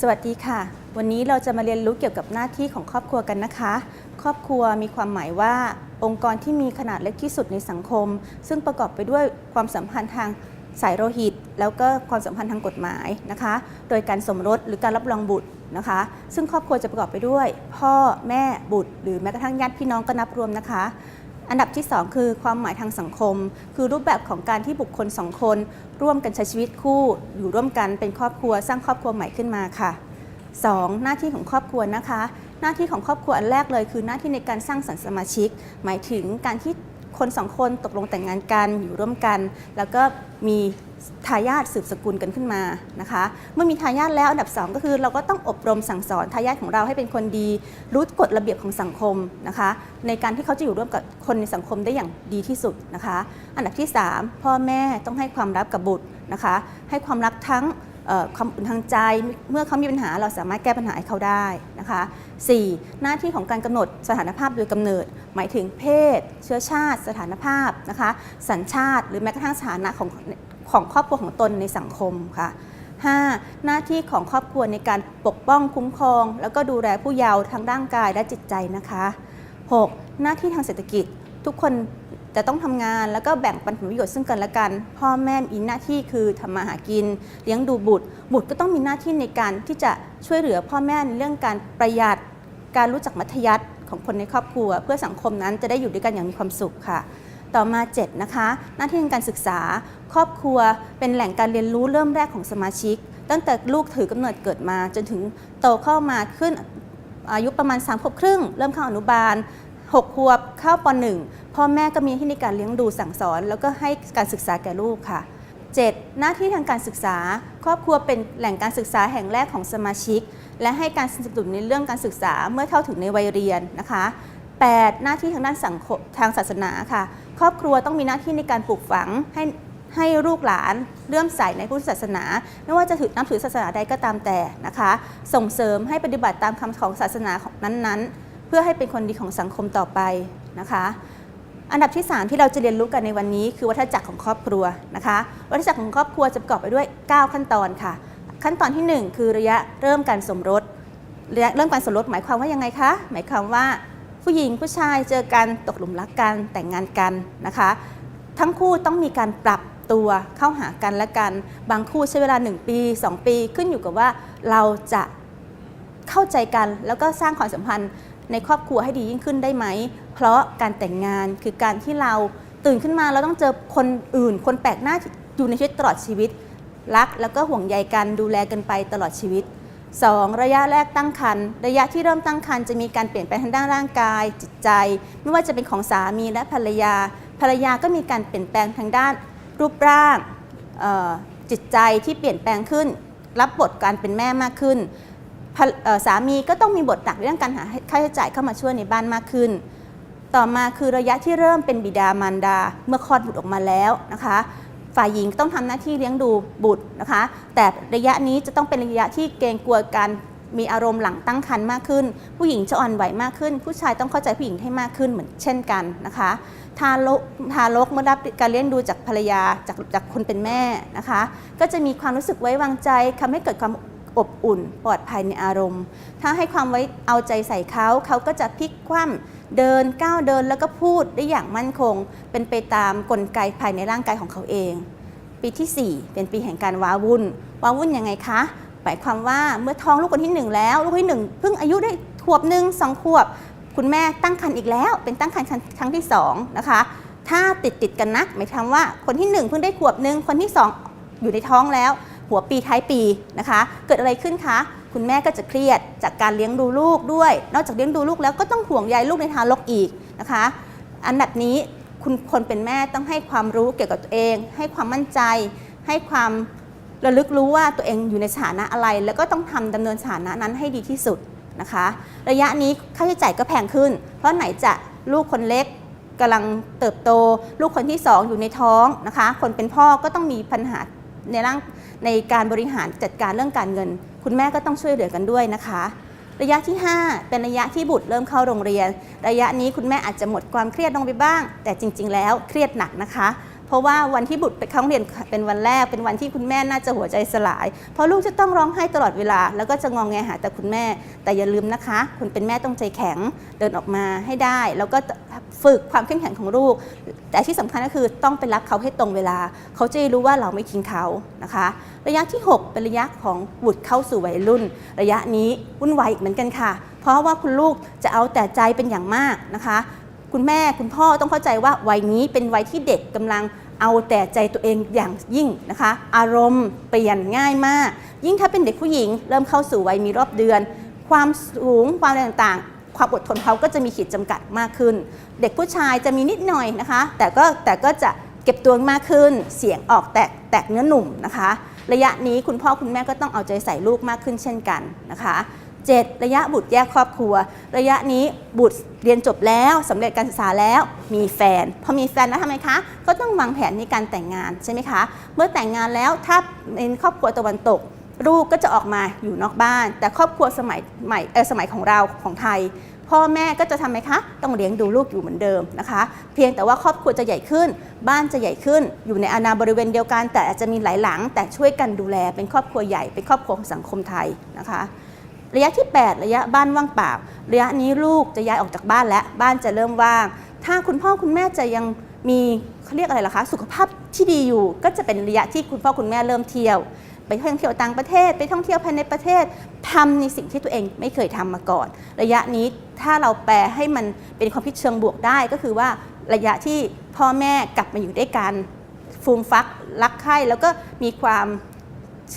สวัสดีค่ะ วันนี้เราจะมาเรียนรู้เกี่ยวกับหน้าที่ของครอบครัวกันนะคะ ครอบครัวมีความหมายว่า องค์กรที่มีขนาดเล็กที่สุดในสังคม ซึ่งประกอบไปด้วยความสัมพันธ์ทางสายโลหิต แล้วก็ความสัมพันธ์ทางกฎหมายนะคะ โดยการสมรสหรือการรับรองบุตรนะคะ ซึ่งครอบครัวจะประกอบไปด้วย พ่อแม่บุตร หรือแม้กระทั่งญาติพี่น้องก็นับรวมนะคะ อันดับที่ 2 คือความหมายทางสังคม คือรูปแบบของการที่บุคคลสองคน ร่วมกันใช้ชีวิตคู่ อยู่ร่วมกันเป็นครอบครัวสร้างครอบครัวใหม่ขึ้นมาค่ะ 2. หน้าที่ของครอบครัวนะคะ หน้าที่ของครอบครัวอันแรกเลยคือหน้าที่ในการสร้างสรรค์สมาชิก หมายถึงการที่ คนสองคนตกลงแต่งงานกันอยู่ร่วมกัน แล้วก็มีทายาทสืบสกุลกันขึ้นมานะคะ เมื่อมีทายาทแล้วอันดับ 2 ก็คือเราก็ต้องอบรมสั่งสอนทายาทของเราให้เป็นคนดีรู้กฎระเบียบของสังคมนะคะ ในการที่เขาจะอยู่ร่วมกับคนในสังคมได้อย่างดีที่สุดนะคะ อันดับที่ 3 พ่อแม่ต้องให้ความรักกับบุตรนะคะ ให้ความรักทั้งความอุ่นทางใจ เมื่อเขามีปัญหาเราสามารถแก้ปัญหาให้เขาได้นะคะ 4. หน้าที่ของการกำหนดสถานภาพโดยกำเนิด หมายถึงเพศ เชื้อชาติ สถานภาพนะคะสัญชาติ หรือแม้กระทั่งสถานะของของครอบครัวของตนในสังคมค่ะ 5. หน้าที่ของครอบครัวในการปกป้องคุ้มครอง แล้วก็ดูแลผู้เยาว์ทั้งร่างกายและจิตใจนะคะ 6. หน้าที่ทางเศรษฐกิจทุกคน จะต้องทำงานแล้วก็แบ่งปันผลประโยชน์ซึ่งกันและกัน พ่อแม่มีหน้าที่คือทำมาหากิน เลี้ยงดูบุตร บุตรก็ต้องมีหน้าที่ในการที่จะช่วยเหลือพ่อแม่ในเรื่องการประหยัด การรู้จักมัธยัติของคนในครอบครัว เพื่อสังคมนั้นจะได้อยู่ด้วยกันอย่างมีความสุขค่ะ ต่อมา7นะคะหน้าที่ในการศึกษา ครอบครัวเป็นแหล่งการเรียนรู้เริ่มแรกของสมาชิก ตั้งแต่ลูกถือกำเนิดเกิดมา จนถึงโตเข้ามาขึ้นอายุประมาณ3ขวบครึ่ง เริ่มเข้าอนุบาล 6ขวบเข้าป .1 พ่อแม่ก็มีที่ในการเลี้ยงดูสั่งสอน แล้วก็ให้การศึกษาแก่ลูกค่ะ 7. หน้าที่ทางการศึกษา ครอบครัวเป็นแหล่งการศึกษาแห่งแรกของสมาชิก และให้การสนับสนุนในเรื่องการศึกษาเมื่อเข้าถึงในวัยเรียนนะคะ 8. หน้าที่ทางด้านสังคมทางศาสนาค่ะ ครอบครัวต้องมีหน้าที่ในการปลูกฝังให้ให้ลูกหลานเลื่อมใสในพุทธศาสนา ไม่ว่าจะถือนับถือศาสนาใดก็ตามแต่นะคะ ส่งเสริมให้ปฏิบัติตามคำของศาสนาของนั้นๆ เพื่อให้เป็นคนดีของสังคมต่อไปนะคะ อันดับที่ 3 ที่เราจะเรียนรู้กันในวันนี้คือวัฏจักรของครอบครัวนะคะวัฏจักรของครอบครัวจะประกอบไปด้วย 9 ขั้นตอนค่ะ ขั้นตอนทีหนึ่1 คือระยะเริ่มการสมรสระยะเริ่มการสมรสหมายความว่ายังไงคะหมายความว่าผู้หญิงผู้ชายเจอกันตกหลุมรักกันแต่งงานกันนะคะ ทั้งคู่ต้องมีการปรับตัวเข้าหากันและกัน บางคู่ใช้เวลา 1 ปี 2 ปีขึ้นอยู่กับว่าเราจะเข้าใจกันแล้วก็สร้างความสัมพันธ์ ในครอบครัวให้ดียิ่งขึ้นได้ไหม เพราะการแต่งงานคือการที่เราตื่นขึ้นมาเราต้องเจอคนอื่น คนแปลกหน้าอยู่ในชีวิตตลอดชีวิต รักแล้วก็ห่วงใยกันดูแลกันไปตลอดชีวิต 2. ระยะแรกตั้งครรภ์ระยะที่เริ่มตั้งครรภ์จะมีการเปลี่ยนแปลงทางด้านร่างกาย จิตใจ ไม่ว่าจะเป็นของสามีและภรรยา ภรรยาก็มีการเปลี่ยนแปลงทางด้านรูปร่างจิตใจที่เปลี่ยนแปลงขึ้น รับบทการเป็นแม่มากขึ้น สามีก็ต้องมีบทหนักเรื่องการหาค่าใช้จ่ายเข้ามาช่วยในบ้านมากขึ้น ต่อมาคือระยะที่เริ่มเป็นบิดามารดาเมื่อคลอดบุตรออกมาแล้วนะคะฝ่ายหญิงต้องทำหน้าที่เลี้ยงดูบุตรนะคะ แต่ระยะนี้จะต้องเป็นระยะที่เกรงกลัวการมีอารมณ์หลังตั้งครรภ์มากขึ้น ผู้หญิงจะอ่อนไหวมากขึ้น ผู้ชายต้องเข้าใจผู้หญิงให้มากขึ้นเหมือนเช่นกันนะคะทารกทารกเมื่อรับการเลี้ยงดูจากภรรยาจากจากคนเป็นแม่นะคะ ก็จะมีความรู้สึกไว้วางใจทำให้เกิดความ อบอุ่น ปลอดภัยในอารมณ์ ถ้าให้ความไว้เอาใจใส่เขาเขาก็จะพลิกคว่ำเดินก้าวเดินแล้วก็พูดได้อย่างมั่นคง เป็นไปตามกลไกภายในร่างกายของเขาเอง ปีที่ 4 เป็นปีแห่งการว้าวุ่น ว้าวุ่นยังไงคะหมายความว่าเมื่อท้องลูกคนที่ 1 แล้ว ลูกคนที่ 1 เพิ่งอายุได้ขวบหนึ่งสองขวบ คุณแม่ตั้งครรภ์อีกแล้ว เป็นตั้งครรภ์ครั้งที่2นะคะถ้าติดติดกันนักหมายความว่าคนที่ 1 เพิ่งได้ขวบหนึ่งคนที่ 2 อยู่ในท้องแล้ว หัวปีท้ายปีนะคะ เกิดอะไรขึ้นคะ คุณแม่ก็จะเครียดจากการเลี้ยงดูลูกด้วย นอกจากเลี้ยงดูลูกแล้วก็ต้องห่วงใยลูกในทารกอีกนะคะ อันดับนี้คุณคนเป็นแม่ต้องให้ความรู้เกี่ยวกับตัวเอง ให้ความมั่นใจ ให้ความระลึกรู้ว่าตัวเองอยู่ในสถานะอะไร แล้วก็ต้องทำดำเนินสถานะนั้นให้ดีที่สุดนะคะ ระยะนี้ค่าใช้จ่ายก็แพงขึ้น เพราะไหนจะลูกคนเล็กกำลังเติบโต ลูกคนที่สองอยู่ในท้องนะคะ คนเป็นพ่อก็ต้องมีปัญหาในร่าง ในการบริหารจัดการเรื่องการเงิน คุณแม่ก็ต้องช่วยเหลือกันด้วยนะคะ ระยะที่ 5 เป็นระยะที่บุตรเริ่มเข้าโรงเรียน ระยะนี้คุณแม่อาจจะหมดความเครียดลงไปบ้าง แต่จริง ๆ แล้วเครียดหนักนะคะ เพราะว่าวันที่บุตรไปเข้าเรียนเป็นวันแรกเป็นวันที่คุณแม่น่าจะหัวใจสลาย เพราะลูกจะต้องร้องไห้ตลอดเวลา แล้วก็จะงองแงหาแต่คุณแม่ แต่อย่าลืมนะคะ คุณเป็นแม่ต้องใจแข็งเดินออกมาให้ได้ แล้วก็ฝึกความเข้มแข็งของลูก แต่ที่สำคัญก็คือต้องไปรับเขาให้ตรงเวลา เขาจะรู้ว่าเราไม่ทิ้งเขานะคะ ระยะที่ 6 เป็นระยะของบุตรเข้าสู่วัยรุ่น ระยะนี้วุ่นวายอีกเหมือนกันค่ะ เพราะว่าคุณลูกจะเอาแต่ใจเป็นอย่างมากนะคะ คุณแม่คุณพ่อต้องเข้าใจว่าวัยนี้เป็นวัยที่เด็กกำลังเอาแต่ใจตัวเองอย่างยิ่งนะคะ อารมณ์เปลี่ยนง่ายมาก ยิ่งถ้าเป็นเด็กผู้หญิง เริ่มเข้าสู่วัยมีรอบเดือน ความสูงความอะไรต่างๆ ความอดทนเขาก็จะมีขีดจำกัดมากขึ้น เด็กผู้ชายจะมีนิดหน่อยนะคะ แต่ก็แต่ก็จะเก็บตัวมากขึ้น เสียงออกแตกแตกเนื้อหนุ่มนะคะ ระยะนี้คุณพ่อคุณแม่ก็ต้องเอาใจใส่ลูกมากขึ้นเช่นกันนะคะ 7 ระยะบุตรแยกครอบครัว ระยะนี้บุตรเรียนจบแล้วสำเร็จการศึกษาแล้วมีแฟน พอมีแฟนแล้วทำไมคะ ก็ต้องวางแผนในการแต่งงานใช่ไหมคะ เมื่อแต่งงานแล้วถ้าเป็นครอบครัวตะวันตก ลูกก็จะออกมาอยู่นอกบ้าน แต่ครอบครัวสมัยใหม่เออสมัยของเราของไทย พ่อแม่ก็จะทำไหมคะ ต้องเลี้ยงดูลูกอยู่เหมือนเดิมนะคะ เพียงแต่ว่าครอบครัวจะใหญ่ขึ้น บ้านจะใหญ่ขึ้น อยู่ในอาณาบริเวณเดียวกัน แต่อาจจะมีหลายหลัง แต่ช่วยกันดูแลเป็นครอบครัวใหญ่เป็นครอบครัวของสังคมไทยนะคะ ระยะที่ 8 ระยะบ้านว่างเปล่า ระยะนี้ลูกจะย้ายออกจากบ้านและบ้านจะเริ่มว่าง ถ้าคุณพ่อคุณแม่จะยังมีเขาเรียกอะไรล่ะคะ สุขภาพที่ดีอยู่ ก็จะเป็นระยะที่คุณพ่อคุณแม่เริ่มเที่ยว ไปท่องเที่ยวต่างประเทศ ไปท่องเที่ยวภายในประเทศทำในสิ่งที่ตัวเองไม่เคยทำมาก่อน ระยะนี้ถ้าเราแปลให้มันเป็นความคิดเชิงบวกได้ก็คือว่าระยะที่พ่อแม่กลับมาอยู่ด้วยกันฟูมฟักรักใคร่แล้วก็มีความ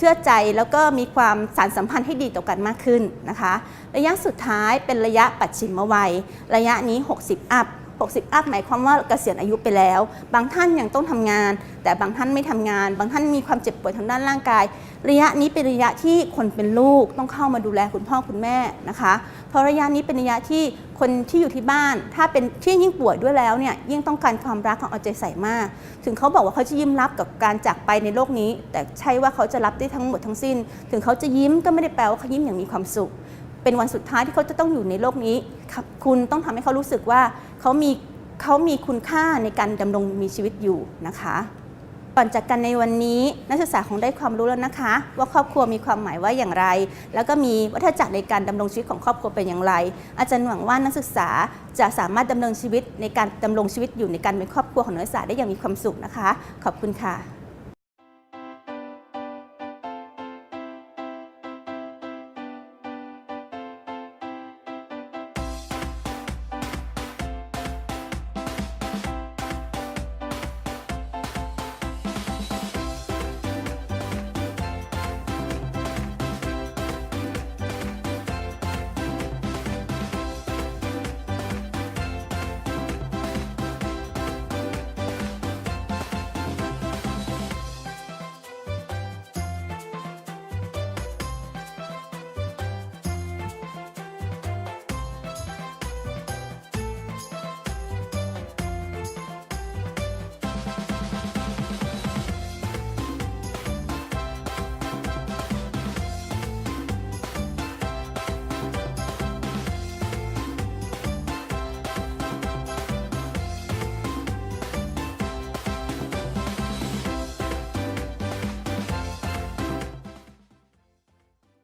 เชื่อใจแล้วก็มีความสารสัมพันธ์ให้ดีต่อกันมากขึ้นนะคะ ระยะสุดท้ายเป็นระยะปัจฉิมวัย ระยะนี้ 60 อัพ 60 อัพหมายความว่าเกษียณอายุไปแล้ว บางท่านยังต้องทำงาน แต่บางท่านไม่ทำงาน บางท่านมีความเจ็บป่วยทางด้านร่างกาย ระยะนี้เป็นระยะที่คนเป็นลูกต้องเข้ามาดูแลคุณพ่อคุณแม่นะคะ เพราะระยะนี้เป็นระยะที่คนที่อยู่ที่บ้าน ถ้าเป็นที่ยิ่งป่วยด้วยแล้วเนี่ยยิ่งต้องการความรักของเอาใจใส่มาก ถึงเขาบอกว่าเขาจะยิ้มรับกับการจากไปในโลกนี้ แต่ใช่ว่าเขาจะรับได้ทั้งหมดทั้งสิ้น ถึงเขาจะยิ้มก็ไม่ได้แปลว่าเขายิ้มอย่างมีความสุข เป็นวันสุดท้ายที่เขาจะต้องอยู่ในโลกนี้ครับคุณต้องทำให้เขารู้สึกว่า เขามีเขามีคุณค่าในการดำรงมีชีวิตอยู่นะคะ ก่อนจากกันในวันนี้นักศึกษาคงได้ความรู้แล้วนะคะ ว่าครอบครัวมีความหมายว่าอย่างไร แล้วก็มีวัฏจักรในการดำรงชีวิตของครอบครัวเป็นอย่างไร อาจารย์หวังว่านักศึกษาจะสามารถดำเนินชีวิตในการดำรงชีวิตอยู่ในการเป็นครอบครัวของนักศึกษาได้อย่างมีความสุขนะคะ ขอบคุณค่ะ